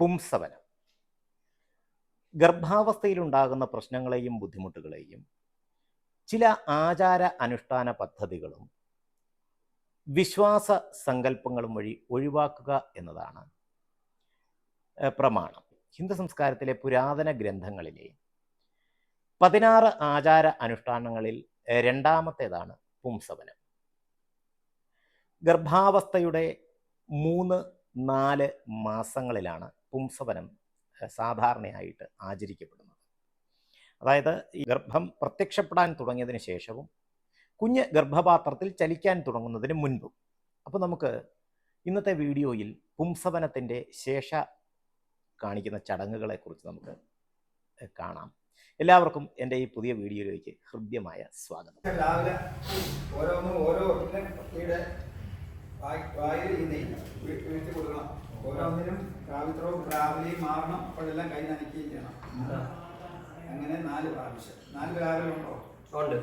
പുംസവനം. ഗർഭാവസ്ഥയിലുണ്ടാകുന്ന പ്രശ്നങ്ങളെയും ബുദ്ധിമുട്ടുകളെയും ചില ആചാര അനുഷ്ഠാന പദ്ധതികളും വിശ്വാസ സങ്കല്പങ്ങളും വഴി ഒഴിവാക്കുക എന്നതാണ് പ്രമാണം. ഹിന്ദു സംസ്കാരത്തിലെ പുരാതന ഗ്രന്ഥങ്ങളിലെ പതിനാറ് ആചാര അനുഷ്ഠാനങ്ങളിൽ രണ്ടാമത്തേതാണ് പുംസവനം. ഗർഭാവസ്ഥയുടെ മൂന്ന് നാല് മാസങ്ങളിലാണ് പുംസവനം സാധാരണയായിട്ട് ആചരിക്കപ്പെടുന്നത്. അതായത് ഈ ഗർഭം പ്രത്യക്ഷപ്പെടാൻ തുടങ്ങിയതിന് ശേഷവും കുഞ്ഞ് ഗർഭപാത്രത്തിൽ ചലിക്കാൻ തുടങ്ങുന്നതിന് മുൻപും. അപ്പോൾ നമുക്ക് ഇന്നത്തെ വീഡിയോയിൽ പുംസവനത്തിന്റെ ശേഷ കാണിക്കുന്ന ചടങ്ങുകളെക്കുറിച്ച് നമുക്ക് കാണാം. എല്ലാവർക്കും എന്റെ ഈ പുതിയ വീഡിയോയിലേക്ക് ഹൃദ്യമായ സ്വാഗതം. ഓരോന്നും വായിൽ വീഴ്ത്തി കൊടുക്കണം. ഓരോന്നിനും രാവിത്രവും രാവിലെയും മാറണം. അപ്പോഴെല്ലാം കൈ നനയ്ക്കുകയും ചെയ്യണം. അങ്ങനെ നാല് പ്രാവശ്യം. നാല് ഉണ്ട്?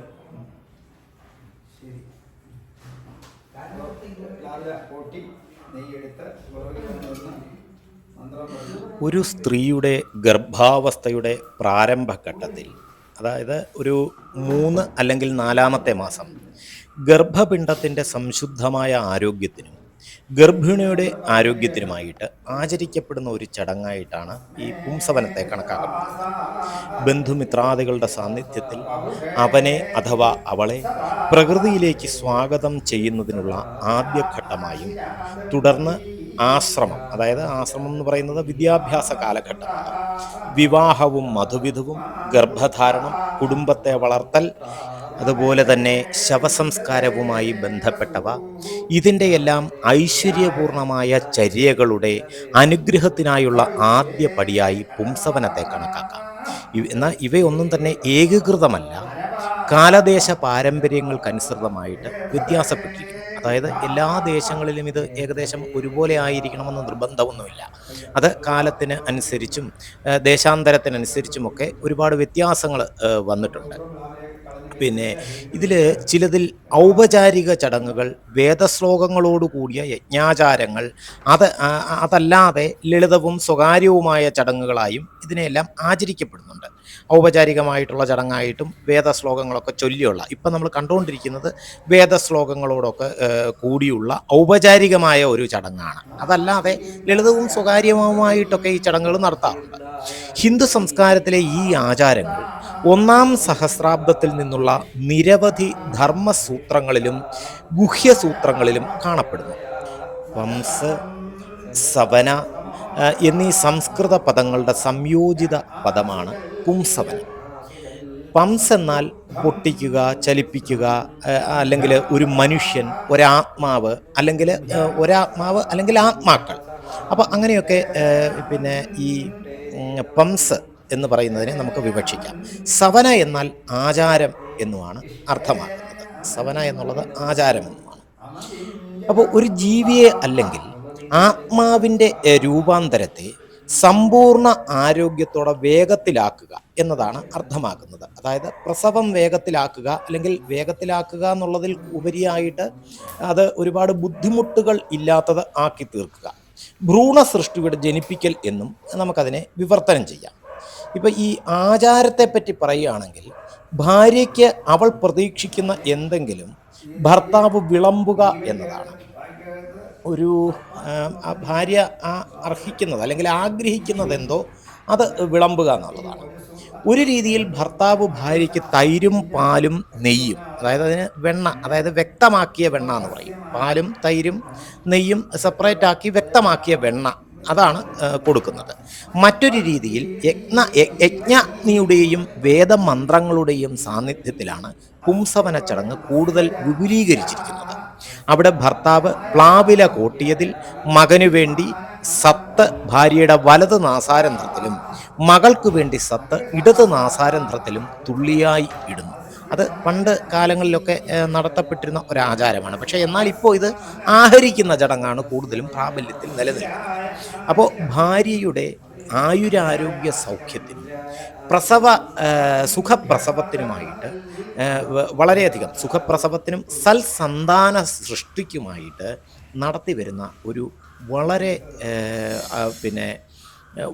ശരി. പൊട്ടി നെയ്യെടുത്ത് ഒരു സ്ത്രീയുടെ ഗർഭാവസ്ഥയുടെ പ്രാരംഭഘട്ടത്തിൽ അതായത് ഒരു മൂന്ന് അല്ലെങ്കിൽ നാലാമത്തെ മാസം ഗർഭപിണ്ഡത്തിന്റെ സംശുദ്ധമായ ആരോഗ്യത്തിനും ഗർഭിണിയുടെ ആരോഗ്യത്തിനുമായിട്ട് ആചരിക്കപ്പെടുന്ന ഒരു ചടങ്ങായിട്ടാണ് ഈ പുംസവനത്തെ കണക്കാക്കുന്നത് ബന്ധുമിത്രാദികളുടെ സാന്നിധ്യത്തിൽ അവനെ അഥവാ അവളെ പ്രകൃതിയിലേക്ക് സ്വാഗതം ചെയ്യുന്നതിനുള്ള ആദ്യഘട്ടമായും തുടർന്ന് ആശ്രമം അതായത് ആശ്രമം എന്ന് പറയുന്നത് വിദ്യാഭ്യാസ കാലഘട്ടമാണ്. വിവാഹവും മധുവിധവും ഗർഭധാരണം കുടുംബത്തെ വളർത്തൽ അതുപോലെ തന്നെ ശവസംസ്കാരവുമായി ബന്ധപ്പെട്ടവ ഇതിന്റെ എല്ലാം ഐശ്വര്യപൂർണമായ ചര്യകളുടെ അനുഗ്രഹത്തിനായുള്ള ആദ്യ പടിയായി പുംസവനത്തെ കണക്കാക്കാം. എന്നാൽ ഇവയൊന്നും തന്നെ ഏകീകൃതമല്ല. കാലദേശ പാരമ്പര്യങ്ങൾക്കനുസൃതമായിട്ട് വ്യത്യാസപ്പെട്ടിരിക്കുന്നു. അതായത് എല്ലാ ദേശങ്ങളിലും ഇത് ഏകദേശം ഒരുപോലെ ആയിരിക്കണമെന്ന് നിർബന്ധമൊന്നുമില്ല. അത് കാലത്തിന് അനുസരിച്ചും ദേശാന്തരത്തിനനുസരിച്ചുമൊക്കെ ഒരുപാട് വ്യത്യാസങ്ങൾ വന്നിട്ടുണ്ട്. പിന്നെ ഇതിൽ ചിലതിൽ ഔപചാരിക ചടങ്ങുകൾ വേദശ്ലോകങ്ങളോട് കൂടിയ യജ്ഞാചാരങ്ങൾ അത് അതല്ലാതെ ലളിതവും സ്വകാര്യവുമായ ചടങ്ങുകളായും ഇതിനെയെല്ലാം ആചരിക്കപ്പെടുന്നുണ്ട്. ഔപചാരികമായിട്ടുള്ള ചടങ്ങായിട്ടും വേദശ്ലോകങ്ങളൊക്കെ ചൊല്ലിയുള്ള ഇപ്പം നമ്മൾ കണ്ടുകൊണ്ടിരിക്കുന്നത് വേദശ്ലോകങ്ങളോടൊക്കെ കൂടിയുള്ള ഔപചാരികമായ ഒരു ചടങ്ങാണ്. അതല്ലാതെ ലളിതവും സ്വകാര്യവുമായിട്ടൊക്കെ ഈ ചടങ്ങുകൾ നടത്താറുണ്ട്. ഹിന്ദു സംസ്കാരത്തിലെ ഈ ആചാരങ്ങൾ ഒന്നാം സഹസ്രാബ്ദത്തിൽ നിന്നുള്ള നിരവധി ധർമ്മസൂത്രങ്ങളിലും ഗുഹ്യസൂത്രങ്ങളിലും കാണപ്പെടുന്നു. വംസ് സവന എന്നീ സംസ്കൃത പദങ്ങളുടെ സംയോജിത പദമാണ് പുംസവനം. പംസ് എന്നാൽ പൊട്ടിക്കുക ചലിപ്പിക്കുക അല്ലെങ്കിൽ ഒരു മനുഷ്യൻ ഒരാത്മാവ് അല്ലെങ്കിൽ ഒരാത്മാവ് അല്ലെങ്കിൽ ആത്മാക്കൾ. അപ്പോൾ അങ്ങനെയൊക്കെ പിന്നെ ഈ പംസ് എന്ന് പറയുന്നതിനെ നമുക്ക് വിവക്ഷിക്കാം. സവന എന്നാൽ ആചാരം എന്നുമാണ് അർത്ഥമാക്കുന്നത്. സവന എന്നുള്ളത് ആചാരം എന്നുമാണ് അപ്പോൾ ഒരു ജീവിയെ അല്ലെങ്കിൽ ആത്മാവിന്റെ രൂപാന്തരത്തെ സമ്പൂർണ ആരോഗ്യത്തോടെ വേഗത്തിലാക്കുക എന്നതാണ് അർത്ഥമാക്കുന്നത്. അതായത് പ്രസവം വേഗത്തിലാക്കുക അല്ലെങ്കിൽ വേഗത്തിലാക്കുക എന്നുള്ളതിൽ ഉപരിയായിട്ട് അത് ഒരുപാട് ബുദ്ധിമുട്ടുകൾ ഇല്ലാത്തത് ആക്കി തീർക്കുക. ഭ്രൂണ സൃഷ്ടിയുടെ ജനിപ്പിക്കൽ എന്നും നമുക്കതിനെ വിവർത്തനം ചെയ്യാം. ഇപ്പം ഈ ആചാരത്തെപ്പറ്റി പറയുകയാണെങ്കിൽ ഭാര്യയ്ക്ക് അവൾ പ്രതീക്ഷിക്കുന്ന എന്തെങ്കിലും ഭർത്താവ് വിളമ്പുക എന്നതാണ്. ഒരു ഭാര്യ അർഹിക്കുന്നത് അല്ലെങ്കിൽ ആഗ്രഹിക്കുന്നത് എന്തോ അത് വിളമ്പുക എന്നുള്ളതാണ്. ഒരു രീതിയിൽ ഭർത്താവ് ഭാര്യയ്ക്ക് തൈരും പാലും നെയ്യും അതായത് അതിന് വെണ്ണ അതായത് വ്യക്തമാക്കിയ വെണ്ണ എന്ന് പറയും. പാലും തൈരും നെയ്യും സെപ്പറേറ്റ് ആക്കി വ്യക്തമാക്കിയ വെണ്ണ അതാണ് കൊടുക്കുന്നത്. മറ്റൊരു രീതിയിൽ യജ്ഞ യജ്ഞാഗ്നിയുടെയും വേദമന്ത്രങ്ങളുടെയും സാന്നിധ്യത്തിലാണ് പുംസവന ചടങ്ങ് കൂടുതൽ വിപുലീകരിച്ചിരിക്കുന്നത്. അവിടെ ഭർത്താവ് പ്ലാവില കോട്ടിയതിൽ മകനു വേണ്ടി സത്ത് ഭാര്യയുടെ വലത് നാസാരന്ധ്രത്തിലും മകൾക്ക് വേണ്ടി സത്ത് ഇടത് നാസാരന്ധ്രത്തിലും തുള്ളിയായി ഇടുന്നു. അത് പണ്ട് കാലങ്ങളിലൊക്കെ നടത്തപ്പെട്ടിരുന്ന ഒരാചാരമാണ്. പക്ഷേ എന്നാൽ ഇപ്പോൾ ഇത് ആഹരിക്കുന്ന ചടങ്ങാണ് കൂടുതലും പ്രാബല്യത്തിൽ നിലനിൽക്കുന്നത്. അപ്പോൾ ഭാര്യയുടെ ആയുരാരോഗ്യ സൗഖ്യത്തിനും പ്രസവ സുഖപ്രസവത്തിനുമായിട്ട് വളരെയധികം സുഖപ്രസവത്തിനും സൽസന്താന സൃഷ്ടിക്കുമായിട്ട് നടത്തി വരുന്ന ഒരു വളരെ പിന്നെ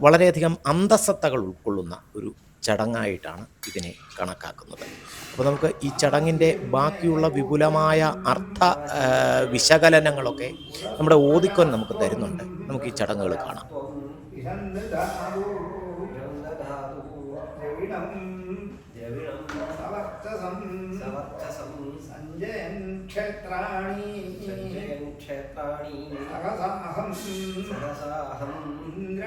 വളരെയധികം അന്തസത്തകൾ ഉൾക്കൊള്ളുന്ന ഒരു ചടങ്ങായിട്ടാണ് ഇതിനെ കണക്കാക്കുന്നത്. അപ്പോൾ നമുക്ക് ഈ ചടങ്ങിന്റെ ബാക്കിയുള്ള വിപുലമായ അർത്ഥ വിശകലനങ്ങളൊക്കെ നമ്മുടെ ഓതിക്കൊൻ നമുക്ക് തരുന്നുണ്ട്. നമുക്ക് ഈ ചടങ്ങുകൾ കാണാം. ക്ഷേത്രാണി ക്ഷേത്രാണി സഹസാഹം. ക്ഷേത്രാണി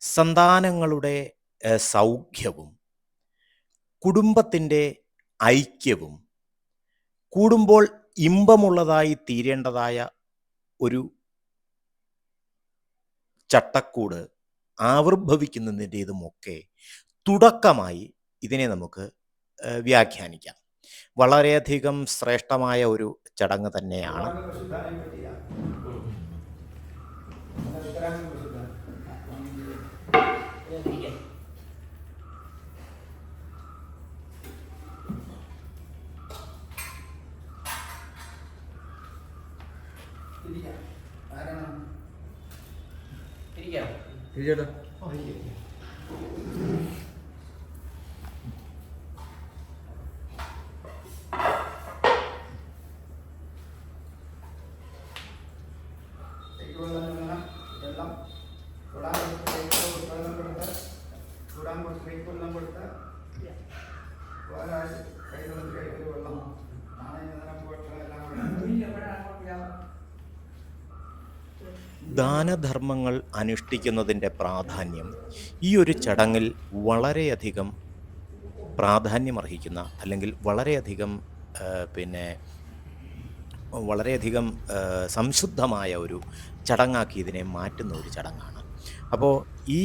സന്താനങ്ങളുടെ സൗഖ്യവും കുടുംബത്തിന്റെ ഐക്യവും കൂടുമ്പോൾ ഇമ്പമുള്ളതായി തീരേണ്ടതായ ഒരു ചട്ടക്കൂട് ആവിർഭവിക്കുന്നതിന്റെതുമൊക്കെ തുടക്കമായി ഇതിനെ നമുക്ക് വ്യാഖ്യാനിക്കാം. വളരെയധികം ശ്രേഷ്ഠമായ ഒരു ചടങ്ങ് തന്നെയാണ്. പ്രസിദ്ധാൻ ഇരിക്കാം. ആരാണ് അനുഷ്ഠിക്കുന്നതിന്റെ പ്രാധാന്യം ഈ ഒരു ചടങ്ങിൽ വളരെയധികം പ്രാധാന്യമർഹിക്കുന്ന അല്ലെങ്കിൽ വളരെയധികം പിന്നെ വളരെയധികം സംശുദ്ധമായ ഒരു ചടങ്ങാക്കി ഇതിനെ മാറ്റുന്ന ഒരു ചടങ്ങാണ്. അപ്പോൾ ഈ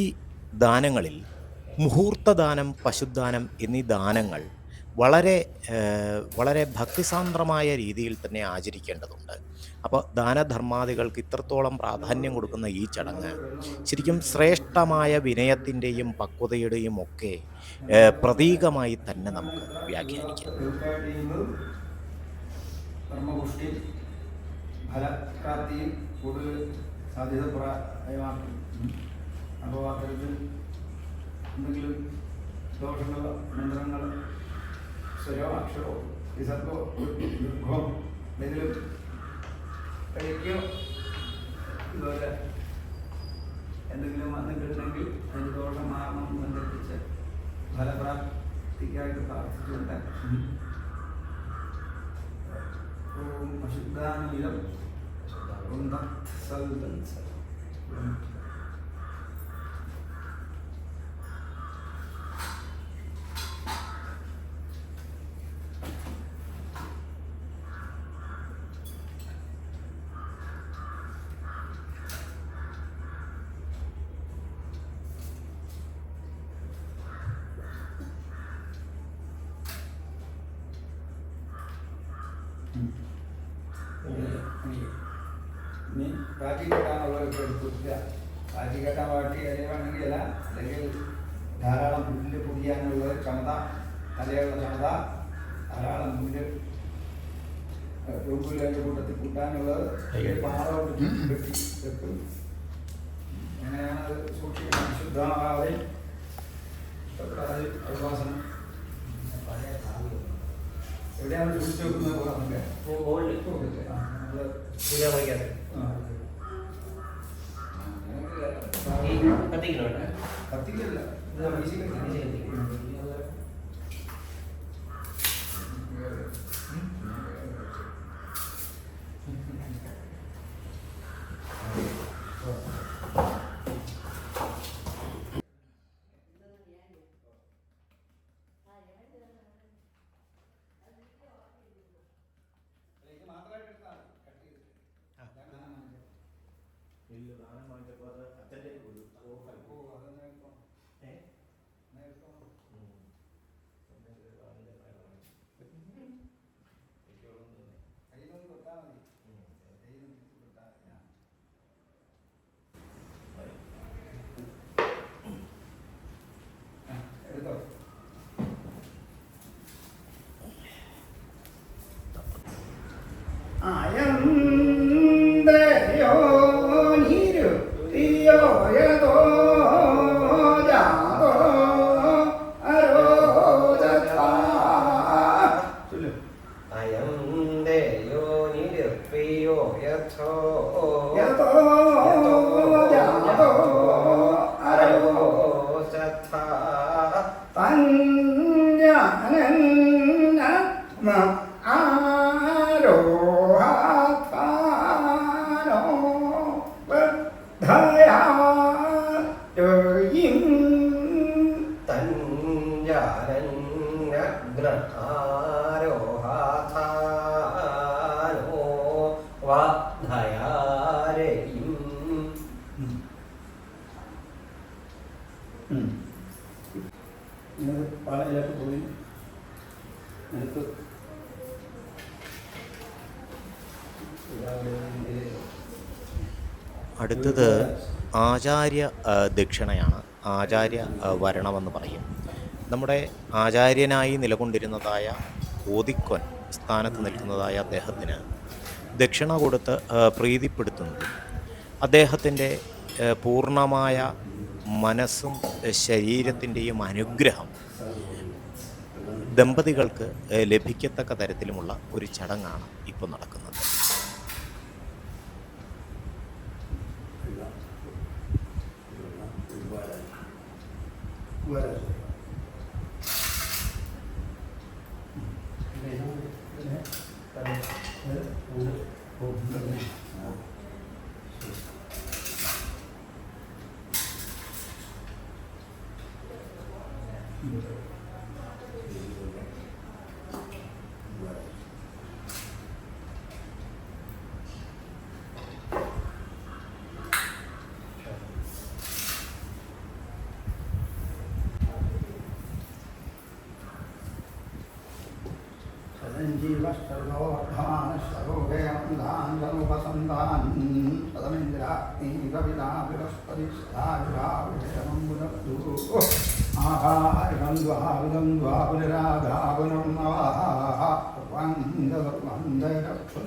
ദാനങ്ങളിൽ മുഹൂർത്തദാനം പശുദാനം എന്നീ ദാനങ്ങൾ വളരെ വളരെ ഭക്തിസാന്ദ്രമായ രീതിയിൽ തന്നെ ആചരിക്കേണ്ടതുണ്ട്. അപ്പോൾ ദാനധർമാദികൾക്ക് ഇത്രത്തോളം പ്രാധാന്യം കൊടുക്കുന്ന ഈ ചടങ്ങ് ശരിക്കും ശ്രേഷ്ഠമായ വിനയത്തിന്റെയും പക്വതയുടെയും ഒക്കെ പ്രതീകമായി തന്നെ നമുക്ക് വ്യാഖ്യാനിക്കാം. ഫലപ്രാപ്തിയും കൂടുതൽ സാധ്യത അപ്പോൾ എന്തെങ്കിലും കഴിക്കോ ഇതുപോലെ എന്തെങ്കിലും വന്നിട്ടുണ്ടെങ്കിൽ അതിന് ദോഷം മാറണം ബന്ധിപ്പിച്ച് ഫലപ്രാപ്തിക്കായിട്ട് പ്രാർത്ഥിച്ചുകൊണ്ട് ഓം അശുദ്ധാനുമിതം ഇനി സൂക്ഷിക്കണം ശുദ്ധമാകാതെ ഉപാസനം എവിടെയാണ് സൂക്ഷിച്ചു വെക്കുന്നത് പറഞ്ഞില്ലേ കത്തിക്കില്ല കത്തിക്കില്ല. Ah, é ആചാര്യ ദക്ഷിണയാണ്. ആചാര്യ വരണമെന്ന് പറയും. നമ്മുടെ ആചാര്യനായി നിലകൊണ്ടിരുന്നതായ ഓതിക്കൊൻ സ്ഥാനത്ത് നിൽക്കുന്നതായ അദ്ദേഹത്തിന് ദക്ഷിണ കൊടുത്ത് പ്രീതിപ്പെടുത്തുന്നു അദ്ദേഹത്തിന്റെ പൂർണമായ മനസ്സും ശരീരത്തിന്റെയും അനുഗ്രഹം ദമ്പതികൾക്ക് ലഭിക്കത്തക്ക തരത്തിലുമുള്ള ഒരു ചടങ്ങാണ് ഇപ്പോൾ നടക്കുന്നത്.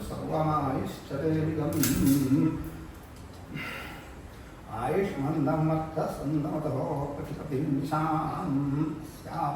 സർവമായിശ്ചരേവിതം ആയുഷ്മന്ദം മത്തസന്തമതോ പ്രതിപതിം ശാം സ്യാം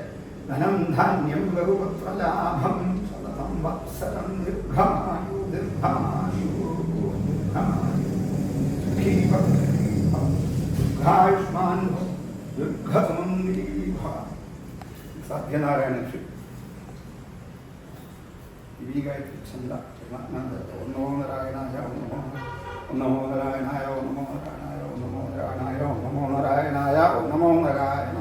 धनं धान्यं बहुपुत्रलाभं सततं वत्सरं निर्घमायु दीर्घायुष्मान् दीर्घसमन्दीभा सत्यनारायण श्री ಇದೀಗ ಚಂದ ಒಂದು ನಮೋ ನಾರಾಯಣಾಯ ಒಂದು ನಮೋ ನಾರಾಯಣಾಯ ಒಂದು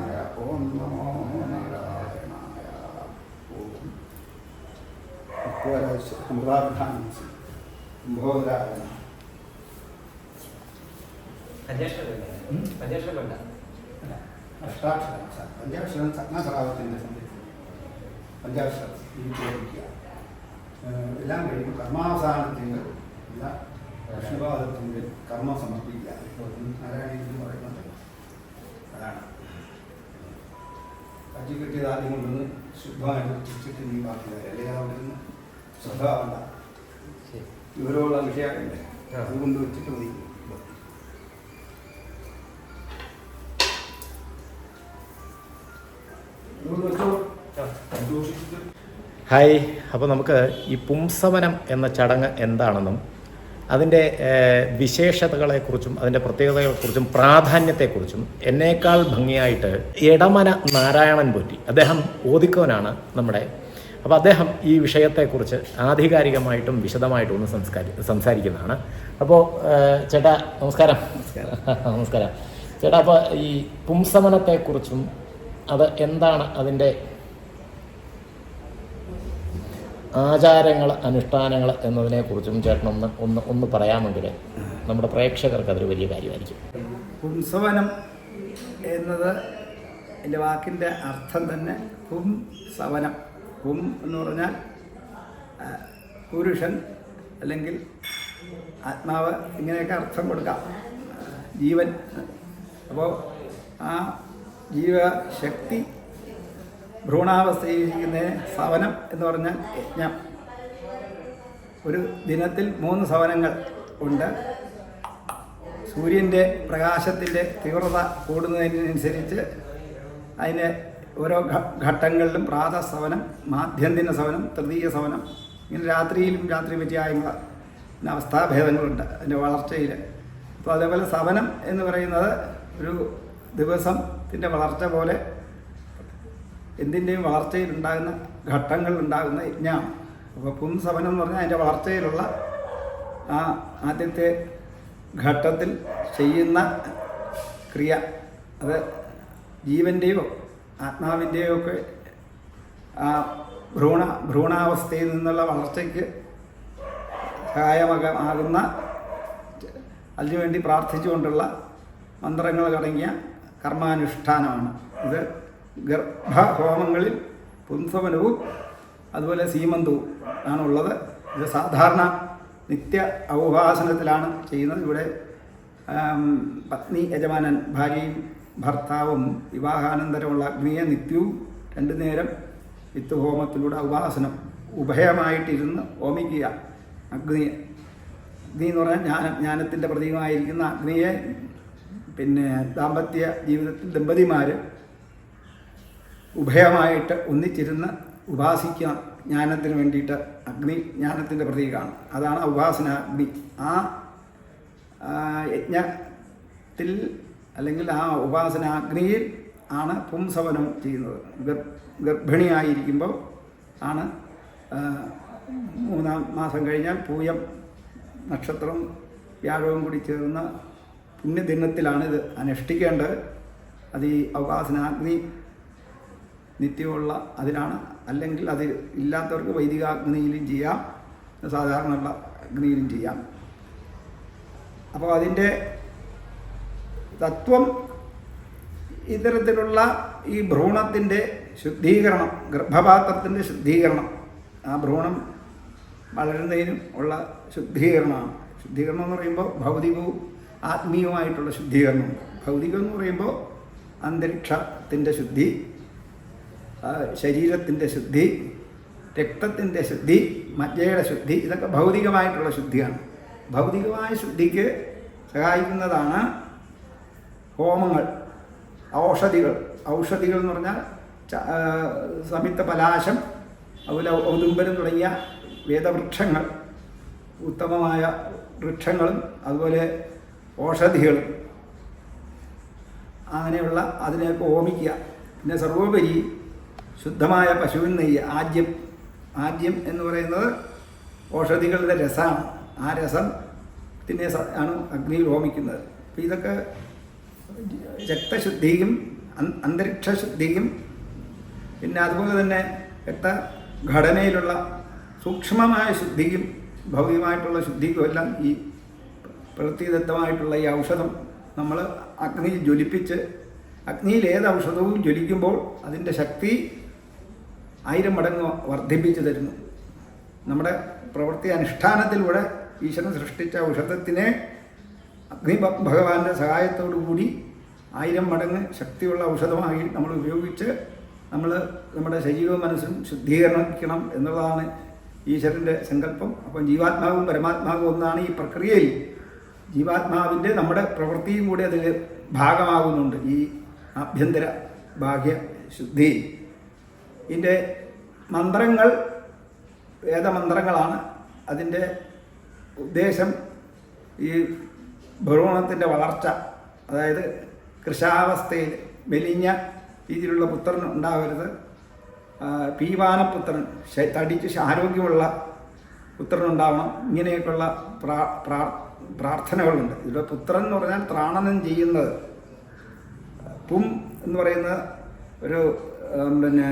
ഉം? പഞ്ചക്ഷരമല്ല അഷ്ടാക്ഷരം പഞ്ചാക്ഷരം സജ്ഞാസഭാവത്തിന്റെ പഞ്ചാക്ഷരം ജീവിക്കുക എല്ലാം കഴിയുമ്പോൾ കർമാവസാനത്തിന്റെ എല്ലാ ആശീർവാദത്തിന്റെ കർമ്മം സമർപ്പിക്കുക നാരായണ എന്ന് പറയുന്നത് അതാണ് കച്ചി കിട്ടിയത് ആദ്യം കൊണ്ടുവന്ന് ശുദ്ധമായിട്ട് തിരിച്ചിട്ട് നീ ബാക്കി അല്ലെങ്കിൽ അവിടുന്ന് ശ്രദ്ധ വിഷയമല്ലേ ആ. അതുകൊണ്ട് വെച്ചിട്ട് മതി. ഹായ്. അപ്പോൾ നമുക്ക് ഈ പുംസവനം എന്ന ചടങ്ങ് എന്താണെന്നും അതിന്റെ വിശേഷതകളെക്കുറിച്ചും അതിന്റെ പ്രത്യേകതകളെക്കുറിച്ചും പ്രാധാന്യത്തെക്കുറിച്ചും എന്നേക്കാൾ ഭംഗിയായിട്ട് എടമന നാരായണൻ പോറ്റി അദ്ദേഹം ഓതിക്കവനാണ് നമ്മുടെ അപ്പോൾ അദ്ദേഹം ഈ വിഷയത്തെക്കുറിച്ച് ആധികാരികമായിട്ടും വിശദമായിട്ടും ഒന്ന് സംസ്കാരി സംസാരിക്കുന്നതാണ്. അപ്പോൾ ചേട്ടാ നമസ്കാരം. നമസ്കാരം. നമസ്കാരം. ചേട്ടാ അപ്പോൾ ഈ പുംസമനത്തെക്കുറിച്ചും അത് എന്താണ് അതിന്റെ ആചാരങ്ങൾ അനുഷ്ഠാനങ്ങൾ എന്നതിനെക്കുറിച്ചും ചേട്ടൻ ഒന്ന് ഒന്ന് ഒന്ന് പറയാമെങ്കിൽ നമ്മുടെ പ്രേക്ഷകർക്ക് അതൊരു വലിയ കാര്യമായിരിക്കും. പുംസവനം എന്നത് എന്റെ വാക്കിന്റെ അർത്ഥം തന്നെ പും പും എന്ന് പറഞ്ഞാൽ പുരുഷൻ അല്ലെങ്കിൽ ആത്മാവ് ഇങ്ങനെയൊക്കെ അർത്ഥം കൊടുക്കാം. ജീവൻ. അപ്പോൾ ആ ജീവശക്തി ഭ്രൂണാവസ്ഥയിലിരിക്കുന്ന സവനം എന്ന് പറഞ്ഞാൽ യജ്ഞം. ഒരു ദിനത്തിൽ മൂന്ന് സവനങ്ങൾ ഉണ്ട്. സൂര്യന്റെ പ്രകാശത്തിന്റെ തീവ്രത കൂടുന്നതിനനുസരിച്ച് അതിന് ഓരോ ഘട്ടങ്ങളിലും പ്രാതസവനം മാധ്യന്തിന സവനം തൃതീയ സവനം ഇങ്ങനെ രാത്രിയിലും രാത്രി വ്യത്യായങ്ങൾ അവസ്ഥാഭേദങ്ങളുണ്ട് അതിന്റെ വളർച്ചയിൽ. അപ്പോൾ അതേപോലെ സവനം എന്ന് പറയുന്നത് ഒരു ദിവസത്തിന്റെ വളർച്ച പോലെ എന്തിന്റെയും വളർച്ചയിലുണ്ടാകുന്ന ഉണ്ടാകുന്ന യജ്ഞമാണ്. അപ്പോൾ പുംസവനം എന്ന് പറഞ്ഞാൽ അതിന്റെ വളർച്ചയിലുള്ള ആ ആദ്യത്തെ ഘട്ടത്തിൽ ചെയ്യുന്ന ക്രിയ. അത് ജീവന്റെയോ ആത്മാവിന്റെയോ ഒക്കെ ആ ഭ്രൂണ ഭ്രൂണാവസ്ഥയിൽ നിന്നുള്ള വളർച്ചയ്ക്ക് സഹായമക ആകുന്ന അതിനുവേണ്ടി പ്രാർത്ഥിച്ചുകൊണ്ടുള്ള മന്ത്രങ്ങൾ അടങ്ങിയ കർമാനുഷ്ഠാനമാണ്. ഇത് ഗർഭഹോമങ്ങളിൽ പുംസവനവും അതുപോലെ സീമന്തവും ആണുള്ളത്. ഇത് സാധാരണ നിത്യ ഔപാസനത്തിലാണ് ചെയ്യുന്നത്. ഇവിടെ പത്നി യജമാനൻ ഭാര്യയും ഭർത്താവും വിവാഹാനന്തരമുള്ള അഗ്നിയെ നിത്യവും രണ്ടു നേരം വിത്തുഹോമത്തിലൂടെ ഉപാസനം ഉഭയമായിട്ടിരുന്ന് ഹോമിക്കുക അഗ്നിയെ അഗ്നി എന്ന് പറഞ്ഞാൽ ജ്ഞാന ജ്ഞാനത്തിന്റെ പ്രതീകമായിരിക്കുന്ന അഗ്നിയെ പിന്നെ ദാമ്പത്യ ജീവിതത്തിൽ ദമ്പതിമാർ ഉഭയമായിട്ട് ഒന്നിച്ചിരുന്ന് ഉപാസിക്കുക. ജ്ഞാനത്തിന് വേണ്ടിയിട്ട് അഗ്നി ജ്ഞാനത്തിന്റെ പ്രതീകമാണ്. അതാണ് ഉപാസന അഗ്നി ആ, യജ്ഞത്തിൽ അല്ലെങ്കിൽ ആ ഉപാസന അഗ്നിയിൽ ആണ് പുംസവനം ചെയ്യുന്നത്. ഗർ ഗർഭിണിയായിരിക്കുമ്പോൾ ആണ് മൂന്നാം മാസം കഴിഞ്ഞാൽ പൂയം നക്ഷത്രം വ്യാഴവും കൂടി ചേർന്ന പുണ്യദിനത്തിലാണ് ഇത് അനുഷ്ഠിക്കേണ്ടത്. അത് ഈ ഉപാസനാഗ്നി നിത്യമുള്ള അതിനാണ്. അല്ലെങ്കിൽ അത് ഇല്ലാത്തവർക്ക് വൈദികാഗ്നിയിലും ചെയ്യാം. സാധാരണയുള്ള അഗ്നിയിലും ചെയ്യാം. അപ്പോൾ അതിന്റെ തത്വം ഇത്തരത്തിലുള്ള ഈ ഭ്രൂണത്തിന്റെ ശുദ്ധീകരണം ഗർഭപാത്രത്തിന്റെ ശുദ്ധീകരണം. ആ ഭ്രൂണം വളരുന്നതിനും ഉള്ള ശുദ്ധീകരണമാണ്. ശുദ്ധീകരണം എന്ന് പറയുമ്പോൾ ഭൗതികവും ആത്മീയവുമായിട്ടുള്ള ശുദ്ധീകരണം ഭൗതികം എന്ന് പറയുമ്പോൾ അന്തരീക്ഷത്തിന്റെ ശുദ്ധി ശരീരത്തിന്റെ ശുദ്ധി രക്തത്തിന്റെ ശുദ്ധി മജ്ജയുടെ ശുദ്ധി ഇതൊക്കെ ഭൗതികമായിട്ടുള്ള ശുദ്ധിയാണ്. ഭൗതികമായ ശുദ്ധിക്ക് സഹായിക്കുന്നതാണ് ഹോമങ്ങൾ ഔഷധികൾ. ഔഷധികൾ എന്ന് പറഞ്ഞാൽ സംയുക്ത പലാശം അതുപോലെ ഔദുംബരം തുടങ്ങിയ വേദവൃക്ഷങ്ങൾ ഉത്തമമായ വൃക്ഷങ്ങളും അതുപോലെ ഔഷധികളും അങ്ങനെയുള്ള അതിനെയൊക്കെ ഓമിക്കുക പിന്നെ സർവോപരി ശുദ്ധമായ പശുവിൻ നെയ്യ് ആദ്യം. ആദ്യം എന്ന് പറയുന്നത് ഔഷധികളുടെ രസമാണ് ആ രസം പിന്നെ ആണ് അഗ്നിയിൽ ഹോമിക്കുന്നത്. അപ്പോൾ ഇതൊക്കെ രക്തശുദ്ധിയും അന്തരീക്ഷശുദ്ധിയും പിന്നെ അതുപോലെ തന്നെ രക്തഘടനയിലുള്ള സൂക്ഷ്മമായ ശുദ്ധിയും ഭൗതികമായിട്ടുള്ള ശുദ്ധിക്കും എല്ലാം ഈ പ്രവൃത്തിദത്തമായിട്ടുള്ള ഈ ഔഷധം നമ്മൾ അഗ്നിയിൽ ജ്വലിപ്പിച്ച് അഗ്നിയിൽ ഏത് ഔഷധവും ജ്വലിക്കുമ്പോൾ അതിന്റെ ശക്തി ആയിരം മടങ്ങ് വർദ്ധിപ്പിച്ചു തരുന്നു. നമ്മുടെ പ്രവൃത്തി അനുഷ്ഠാനത്തിലൂടെ ഈശ്വരൻ സൃഷ്ടിച്ച ഔഷധത്തിനെ അഗ്നി ഭഗവാന്റെ സഹായത്തോടു കൂടി ആയിരം മടങ്ങ് ശക്തിയുള്ള ഔഷധമായി നമ്മൾ ഉപയോഗിച്ച് നമ്മൾ നമ്മുടെ ശരീരവും മനസ്സും ശുദ്ധീകരിക്കണം എന്നുള്ളതാണ് ഈശ്വരന്റെ സങ്കല്പം. അപ്പം ജീവാത്മാവും പരമാത്മാവും ഒന്നാണ് ഈ പ്രക്രിയയിൽ. ജീവാത്മാവിന്റെ നമ്മുടെ പ്രവൃത്തിയും കൂടി അതിൽ ഭാഗമാകുന്നുണ്ട് ഈ ആഭ്യന്തര ബാഹ്യ ശുദ്ധി. ഇതിന്റെ മന്ത്രങ്ങൾ വേദമന്ത്രങ്ങളാണ്. അതിന്റെ ഉദ്ദേശം ഈ ഭ്രൂണത്തിന്റെ വളർച്ച അതായത് കൃഷാവസ്ഥയിൽ മെലിഞ്ഞ രീതിയിലുള്ള പുത്രൻ ഉണ്ടാവരുത്. പീവാനപുത്രൻ തടിച്ച് ആരോഗ്യമുള്ള പുത്രൻ ഉണ്ടാവണം. ഇങ്ങനെയൊക്കെയുള്ള പ്രാ പ്രാ പ്രാർത്ഥനകളുണ്ട്. ഇവിടെ പുത്രൻ എന്ന് പറഞ്ഞാൽ ത്രാണനം ചെയ്യുന്നത്. പും എന്ന് പറയുന്ന ഒരു പിന്നെ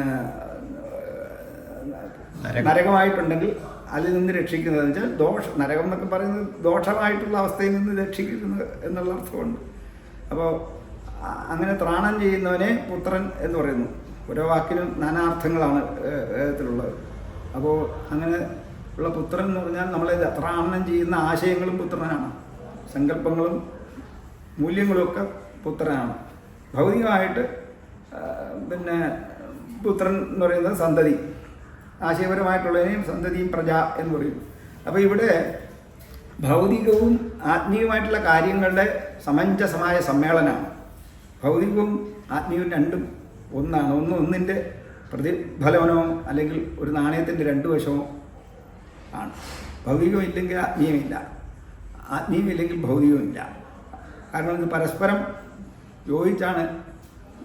നരകം. നരകമായിട്ടുണ്ടെങ്കിൽ അതിൽ നിന്ന് രക്ഷിക്കുന്നത് എന്ന് വെച്ചാൽ ദോഷ നരകം എന്നൊക്കെ പറയുന്നത് ദോഷമായിട്ടുള്ള അവസ്ഥയിൽ നിന്ന് രക്ഷിക്കുന്നു എന്നുള്ള അർത്ഥമുണ്ട്. അപ്പോൾ അങ്ങനെ ത്രാണം ചെയ്യുന്നവനെ പുത്രൻ എന്ന് പറയുന്നു. ഓരോ വാക്കിനും നാനാർത്ഥങ്ങളാണ് വേദത്തിലുള്ളത് അപ്പോൾ അങ്ങനെ ഉള്ള പുത്രൻ എന്ന് പറഞ്ഞാൽ നമ്മളെ ത്രാണം ചെയ്യുന്ന ആശയങ്ങളും പുത്രനാണ്. സങ്കല്പങ്ങളും മൂല്യങ്ങളുമൊക്കെ പുത്രനാണ്. ഭൗതികമായിട്ട് പിന്നെ പുത്രൻ എന്ന് പറയുന്നത് സന്തതി. ആശയപരമായിട്ടുള്ളതിനെയും സന്തതിയും പ്രജ എന്ന് പറയും. അപ്പോൾ ഇവിടെ ഭൗതികവും ആത്മീയവുമായിട്ടുള്ള കാര്യങ്ങളുടെ സമഞ്ജസമായ സമ്മേളനമാണ്. ഭൗതികവും ആത്മീയവും രണ്ടും ഒന്നാണ്. ഒന്ന് ഒന്നിന്റെ പ്രതിഫലനമോ അല്ലെങ്കിൽ ഒരു നാണയത്തിന്റെ രണ്ട് വശമോ ആണ്. ഭൗതികമില്ലെങ്കിൽ ആത്മീയമില്ല ആത്മീയമില്ലെങ്കിൽ ഭൗതികമില്ല കാരണം ഇത് പരസ്പരം യോജിച്ചാണ്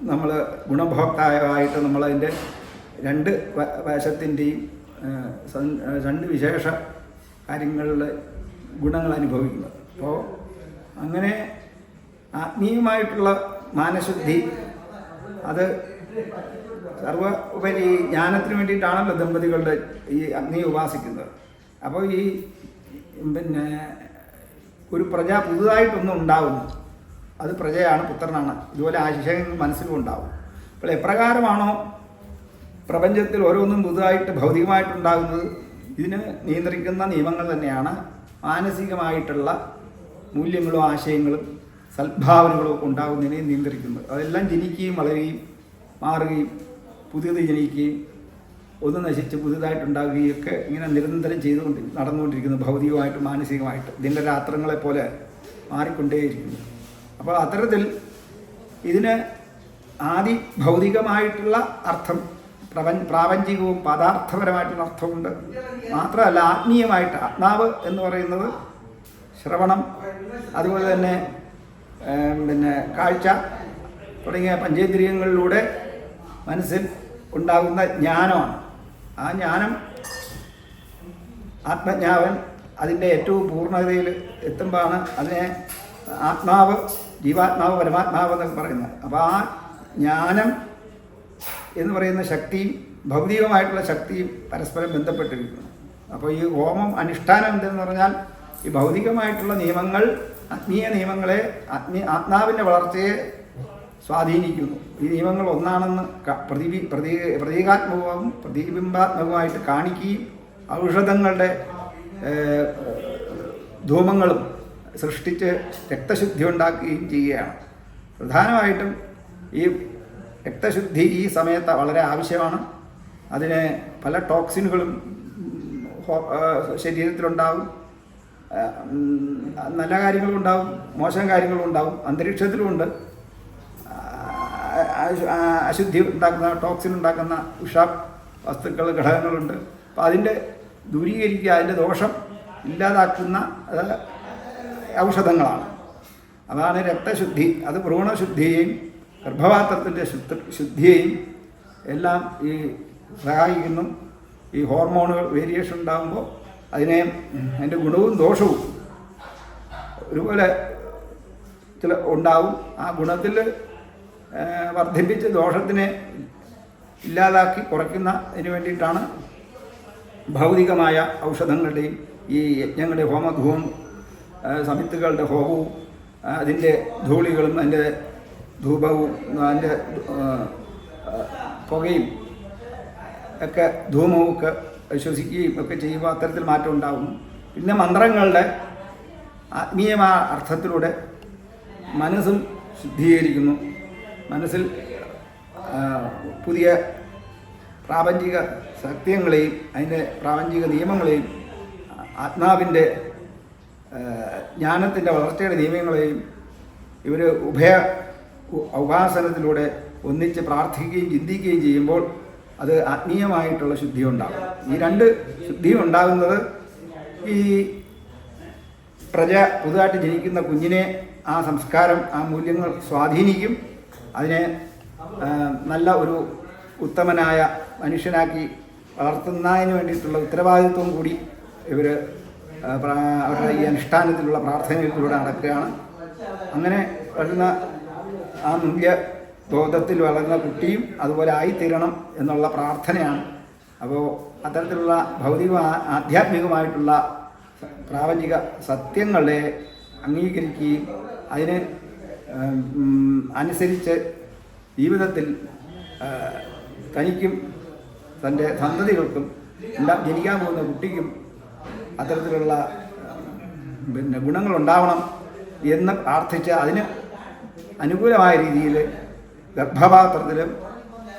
നമ്മൾ ഗുണഭോക്താവായിട്ട് നമ്മളതിന്റെ രണ്ട് വശത്തിന്റെയും രണ്ട് വിശേഷ കാര്യങ്ങളുടെ ഗുണങ്ങൾ അനുഭവിക്കുന്നത് അപ്പോൾ അങ്ങനെ ആത്മീയമായിട്ടുള്ള മാനശുദ്ധി അത് സർവ ഉപരി ജ്ഞാനത്തിന് വേണ്ടിയിട്ടാണല്ലോ ദമ്പതികളുടെ ഈ അഗ്നി ഉപാസിക്കുന്നത്. അപ്പോൾ ഈ പിന്നെ ഒരു പ്രജ പുതുതായിട്ടൊന്നും ഉണ്ടാവുന്നു. അത് പ്രജയാണ് പുത്രനാണ്. ഇതുപോലെ ആശയങ്ങൾ മനസ്സിലും ഉണ്ടാവും. അപ്പോൾ എപ്രകാരമാണോ പ്രപഞ്ചത്തിൽ ഓരോന്നും പുതുതായിട്ട് ഭൗതികമായിട്ടുണ്ടാകുന്നത് ഇതിന് നിയന്ത്രിക്കുന്ന നിയമങ്ങൾ തന്നെയാണ് മാനസികമായിട്ടുള്ള മൂല്യങ്ങളും ആശയങ്ങളും സദ്ഭാവനകളും ഉണ്ടാകുന്നതിനെ നിയന്ത്രിക്കുന്നത്. അതെല്ലാം ജനിക്കുകയും വളരുകയും മാറുകയും പുതിയത് ജനിക്കുകയും ഒന്ന് നശിച്ച് പുതിയതായിട്ടുണ്ടാകുകയും ഒക്കെ ഇങ്ങനെ നിരന്തരം ചെയ്തുകൊണ്ട് നടന്നുകൊണ്ടിരിക്കുന്നു ഭൗതികമായിട്ടും മാനസികമായിട്ട്. ഇതിന്റെ രാത്രങ്ങളെ പോലെ മാറിക്കൊണ്ടേയിരിക്കുന്നു. അപ്പോൾ അത്തരത്തിൽ ഇതിന് ആദി ഭൗതികമായിട്ടുള്ള അർത്ഥം പ്രപഞ്ച പ്രാപഞ്ചികവും പദാർത്ഥപരമായിട്ടുള്ള അർത്ഥമുണ്ട്. മാത്രമല്ല ആത്മീയമായിട്ട് ആത്മാവ് എന്ന് പറയുന്നത് ശ്രവണം അതുപോലെ തന്നെ പിന്നെ കാഴ്ച തുടങ്ങിയ പഞ്ചേന്ദ്രിയങ്ങളിലൂടെ മനസ്സിൽ ഉണ്ടാകുന്ന ജ്ഞാനമാണ്. ആ ജ്ഞാനം ആത്മജ്ഞാവൻ അതിന്റെ ഏറ്റവും പൂർണതയിൽ എത്തുമ്പോഴാണ് അതിനെ ആത്മാവ് ജീവാത്മാവ് പരമാത്മാവ് എന്നൊക്കെ പറയുന്നത്. അപ്പോൾ ആ ജ്ഞാനം എന്ന് പറയുന്ന ശക്തിയും ഭൗതികമായിട്ടുള്ള ശക്തിയും പരസ്പരം ബന്ധപ്പെട്ടിരിക്കുന്നു. അപ്പോൾ ഈ ഹോമം അനുഷ്ഠാനം എന്തെന്ന് പറഞ്ഞാൽ ഈ ഭൗതികമായിട്ടുള്ള നിയമങ്ങൾ ആത്മീയ നിയമങ്ങളെ ആത്മീയ ആത്മാവിന്റെ വളർച്ചയെ സ്വാധീനിക്കുന്നു. ഈ നിയമങ്ങൾ ഒന്നാണെന്ന് പ്രതിബി പ്രതീ പ്രതീകാത്മകവും പ്രതിബിംബാത്മകവുമായിട്ട് കാണിക്കുകയും ഔഷധങ്ങളുടെ ധൂമങ്ങളും സൃഷ്ടിച്ച് രക്തശുദ്ധി ഉണ്ടാക്കുകയും ചെയ്യുകയാണ്. പ്രധാനമായിട്ടും ഈ രക്തശുദ്ധി ഈ സമയത്ത് വളരെ ആവശ്യമാണ്. അതിന് പല ടോക്സിനുകളും ശരീരത്തിലുണ്ടാവും. നല്ല കാര്യങ്ങളും ഉണ്ടാവും മോശം കാര്യങ്ങളും ഉണ്ടാവും അന്തരീക്ഷത്തിലുമുണ്ട് അശുദ്ധി ഉണ്ടാക്കുന്ന ടോക്സിൻ ഉണ്ടാക്കുന്ന ഉഷ വസ്തുക്കൾ ഘടകങ്ങളുണ്ട്. അപ്പോൾ അതിന്റെ ദൂരീകരിക്കുക അതിന്റെ ദോഷം ഇല്ലാതാക്കുന്ന ഔഷധങ്ങളാണ്. അതാണ് രക്തശുദ്ധി. അത് ഭ്രൂണശുദ്ധിയെയും ഗർഭപാത്രത്തിന്റെ ശുദ്ധ ശുദ്ധിയെയും എല്ലാം ഈ സഹായിക്കുന്നു ഈ ഹോർമോണുകൾ വേരിയേഷൻ ഉണ്ടാകുമ്പോൾ അതിനെ അതിന്റെ ഗുണവും ദോഷവും ഒരുപോലെ ചില ഉണ്ടാവും. ആ ഗുണത്തിൽ വർദ്ധിപ്പിച്ച് ദോഷത്തിനെ ഇല്ലാതാക്കി കുറയ്ക്കുന്നതിന് വേണ്ടിയിട്ടാണ് ഭൗതികമായ ഔഷധങ്ങളുടെയും ഈ യജ്ഞങ്ങളുടെ ഹോമധൂവും സമിത്തുകളുടെ ഹോമവും അതിന്റെ ധൂളികളും അതിന്റെ ധൂപവും അതിന്റെ പുകയും ഒക്കെ ധൂമവും ഒക്കെ ശ്വസിക്കുകയും ഒക്കെ ചെയ്യുമ്പോൾ അത്തരത്തിൽ മാറ്റം ഉണ്ടാകും. പിന്നെ മന്ത്രങ്ങളുടെ ആത്മീയമായ അർത്ഥത്തിലൂടെ മനസ്സും ശുദ്ധീകരിക്കുന്നു. മനസ്സിൽ പുതിയ പ്രാപഞ്ചിക സത്യങ്ങളെയും അതിന്റെ പ്രാപഞ്ചിക നിയമങ്ങളെയും ആത്മാവിന്റെ ജ്ഞാനത്തിന്റെ വളർച്ചയുടെ നിയമങ്ങളെയും ഇവർ ഉഭയ ഉപാസനത്തിലൂടെ ഒന്നിച്ച് പ്രാർത്ഥിക്കുകയും ചിന്തിക്കുകയും ചെയ്യുമ്പോൾ അത് ആത്മീയമായിട്ടുള്ള ശുദ്ധി ഉണ്ടാകും ഈ രണ്ട് ശുദ്ധി ഉണ്ടാകുന്നത് ഈ പ്രജ പുതുതായിട്ട് ജനിക്കുന്ന കുഞ്ഞിനെ ആ സംസ്കാരം ആ മൂല്യങ്ങൾ സ്വാധീനിക്കും. അതിനെ നല്ല ഒരു ഉത്തമനായ മനുഷ്യനാക്കി വളർത്തുന്നതിന് വേണ്ടിയിട്ടുള്ള ഉത്തരവാദിത്വം കൂടി ഇവർ അവരുടെ ഈ അനുഷ്ഠാനത്തിലുള്ള പ്രാർത്ഥനയിലൂടെ നടക്കുകയാണ്. അങ്ങനെ വരുന്ന ആ മൂല്യ ബോധത്തിൽ വളർന്ന കുട്ടിയും അതുപോലെ ആയിത്തീരണം എന്നുള്ള പ്രാർത്ഥനയാണ്. അപ്പോൾ അത്തരത്തിലുള്ള ഭൗതിക ആധ്യാത്മികമായിട്ടുള്ള പ്രാപഞ്ചിക സത്യങ്ങളെ അംഗീകരിക്കുകയും അതിന് അനുസരിച്ച് ജീവിതത്തിൽ തനിക്കും തന്റെ സന്തതികൾക്കും എല്ലാം ജനിക്കാൻ പോകുന്ന കുട്ടിക്കും അത്തരത്തിലുള്ള പിന്നെ ഗുണങ്ങളുണ്ടാവണം എന്ന് പ്രാർത്ഥിച്ച് അതിന് അനുകൂലമായ രീതിയിൽ ഗർഭപാത്രത്തിലും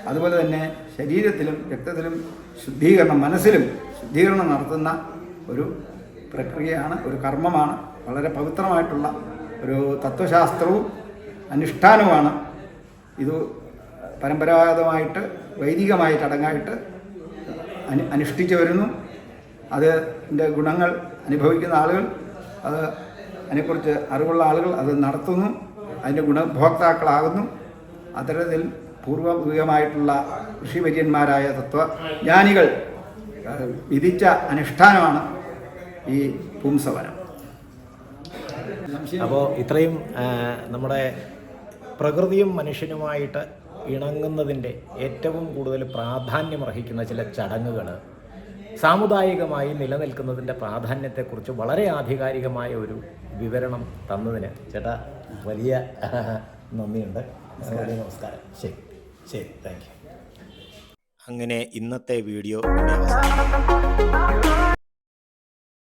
അതുപോലെ തന്നെ ശരീരത്തിലും രക്തത്തിലും ശുദ്ധീകരണം മനസ്സിലും ശുദ്ധീകരണം നടത്തുന്ന ഒരു പ്രക്രിയയാണ് ഒരു കർമ്മമാണ്. വളരെ പവിത്രമായിട്ടുള്ള ഒരു തത്വശാസ്ത്രവും അനുഷ്ഠാനവുമാണ്. ഇത് പരമ്പരാഗതമായിട്ട് വൈദികമായ ചടങ്ങായിട്ട് അനു അനുഷ്ഠിച്ചു വരുന്നു. അതിന്റെ ഗുണങ്ങൾ അനുഭവിക്കുന്ന ആളുകൾ അത് അതിനെക്കുറിച്ച് അറിവുള്ള ആളുകൾ അത് നടത്തുന്നു. അതിന്റെ ഗുണഭോക്താക്കളാകുന്നു. അത്തരത്തിൽ പൂർവവികമായിട്ടുള്ള ഋഷിവര്യന്മാരായ തത്വജ്ഞാനികൾ വിധിച്ച അനുഷ്ഠാനമാണ് ഈ പുംസവനം. അപ്പോൾ ഇത്രയും നമ്മുടെ പ്രകൃതിയും മനുഷ്യനുമായിട്ട് ഇണങ്ങുന്നതിന്റെ ഏറ്റവും കൂടുതൽ പ്രാധാന്യം അർഹിക്കുന്ന ചില ചടങ്ങുകൾ സാമുദായികമായി നിലനിൽക്കുന്നതിന്റെ പ്രാധാന്യത്തെക്കുറിച്ച് വളരെ ആധികാരികമായ ഒരു വിവരണം തന്നതിന് ചേട്ടാ വലിയ നന്ദിയുണ്ട്. നമസ്കാരം. ശരി ശരി താങ്ക് യു അങ്ങനെ ഇന്നത്തെ വീഡിയോ